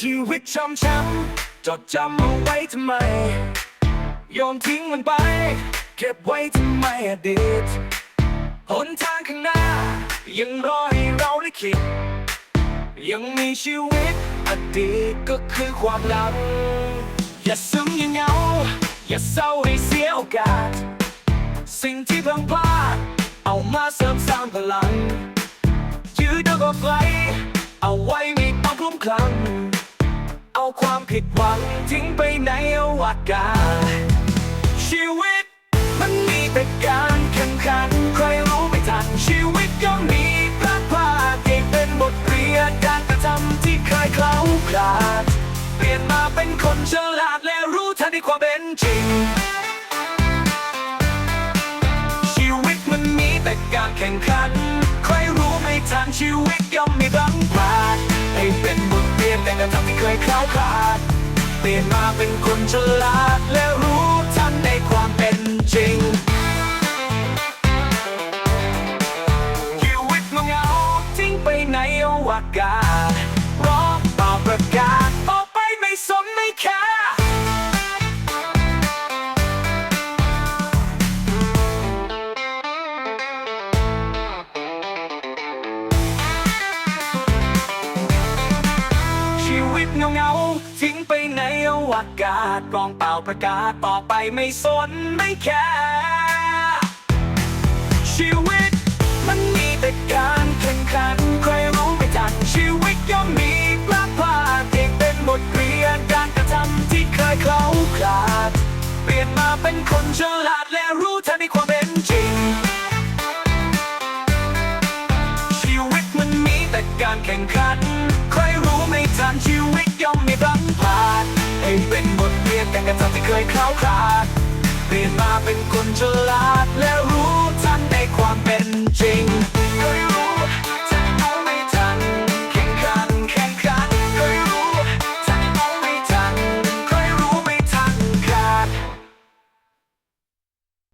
ชีวิตช้ำช้ำจดจำเอาไว้ทำไม โยนทิ้งมันไป เก็บไว้ทำไมอดีตหนทางข้างหน้า ยังรอให้เราได้คิด ยังมีชีวิต อดีตก็คือความลังอย่าซึมอย่าเหงา อย่าเศร้าให้เสียโอกาส สิ่งที่เพิ่งพลาด เอามาเสริมสร้างพลังยืดเอาก็ไกลเอาไว้ไม่ต้องคลุ้มคลั่ง ความผิดหวัง ทิ้งไปในอวกาศชีวิต มันมีแต่การแข่งขัน ใครรู้ไม่ทัน ชีวิตก็มีพลาดพลาดที่เป็นบทเรียนการกระทำที่เคยเคล้าคลาด เปลี่ยนมาเป็นคนฉลาดและรู้ทันในความเป็นจริง ชีวิตมันมีแต่การแข่งขัน ใครรู้ไม่ทันชีวิตย่อมมีบังพลาดให้เป็นบท แต่กระทำที่เคยคล้าคลาด เปลี่ยนมาเป็นคนฉลาด และรู้ทันในความเป็นจริงชีวิตเงาๆทิ้งไปไหนอวกาศ เงาเงาทิ้งไปในอวกาศกองเปล่าประกาศต่อไปไม่สนไม่แคร์ชีวิต มันมีแต่การแข่งขันใครรู้ไม่ทันชีวิตย่อมมีพลาดพลาดที่เป็นบทเรียนการกระทำที่เคยเคล้าคลาด เปลี่ยนมาเป็นคนฉลาดและรู้ทันในความเป็นจริงชีวิตมันมีแต่การแข่งขัน เคยคล้าคลาด เปลี่ยนมาเป็นคนฉลาดและรู้